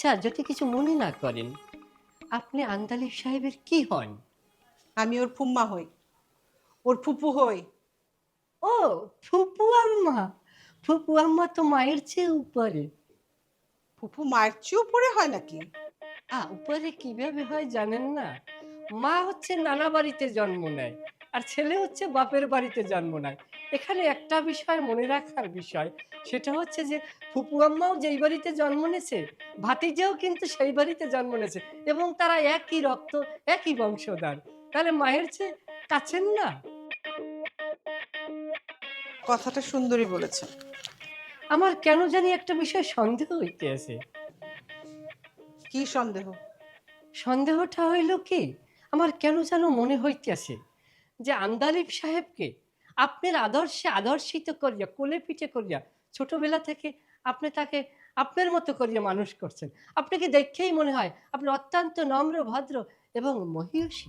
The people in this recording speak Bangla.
আচ্ছা যদি কিছু মনে না করেন আপনি আন্দালিব সাহেবের কি হন? আমি ওর ফুম্মা হই। ওর ফুপু হই। ও ফুপু আম্মা। ফুপু আম্মা তো মায়ের চেয়ে উপরে। ফুপু মায়ের চেয়ে উপরে হয় নাকি? আ উপরে কীভাবে হয় জানেন না? মা হচ্ছে নানা বাড়িতে জন্ম নেয়। আর ছেলে হচ্ছে বাপের বাড়িতে জন্ম নেয়। এখানে একটা বিষয় মনে রাখার বিষয় সেটা হচ্ছে যে ফুপু আম্মাও যেই বাড়িতে জন্ম নেছে ভাতিজাও কিন্তু সেই বাড়িতে জন্ম নিয়েছে এবং তারা একই রক্ত একই বংশধর। তাহলে মায়ের চেয়ে কাছেন না? কথাটা সুন্দরী বলেছে। আমার কেন জানি একটা বিষয় সন্দেহ হইতে আছে। কি সন্দেহ? সন্দেহটা হইল কি আমার কেন যেন মনে হইতেছে যে আন্দালিব সাহেবকে আপনার আদর্শে আদর্শিত করিয়া, কোলে পিঠে করিয়া, ছোটবেলা থেকে আপনি তাকে আপনার মতো করিয়া মানুষ করছেন। আপনাকে দেখেই মনে হয় আপনি অত্যন্ত নম্র, ভদ্র এবং মহিষী।